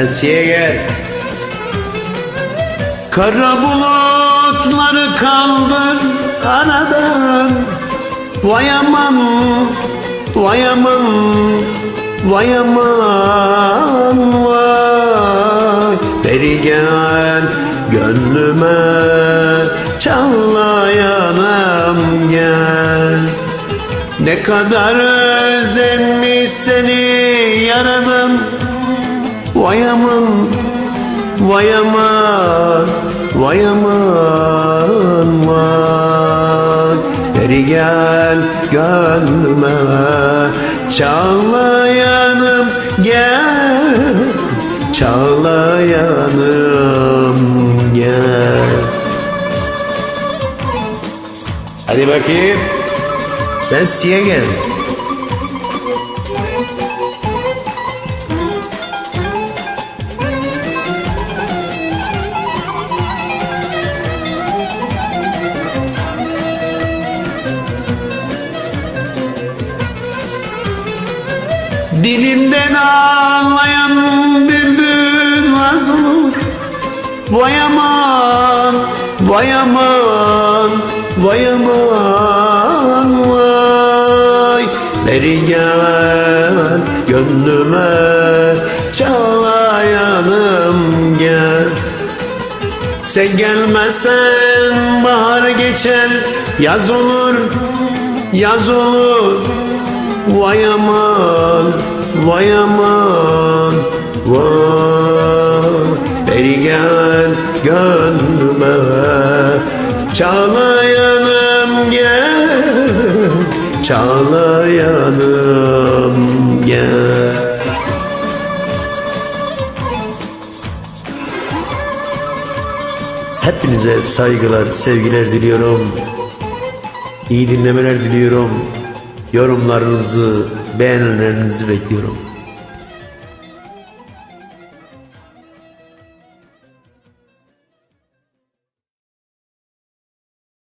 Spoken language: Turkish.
Ensiye gel. Kara bulutları kaldır aradan Vay aman, vay aman, vay aman vay. Beri gel gönlüme çalayanım gel. Ne kadar özlenmiş seni yaradım Vay aman, vay aman, vay aman vay Beri gel gönlüme çalayanım gel. Çalayanım gel. Hadi bakayım. Sen siye gel Dilimden ağlayan bülbül az olur Vay aman, vay. Aman, vay aman vay Beri gel gönlüme çalayanım gel. Sen gelmezsen bahar geçer yaz olur, yaz olur. Vay aman, vay aman, vay Beri gel gönlüme Çalayanım gel Çalayanım gel Hepinize saygılar, sevgiler diliyorum. İyi dinlemeler diliyorum. Yorumlarınızı, beğenilerinizi bekliyorum.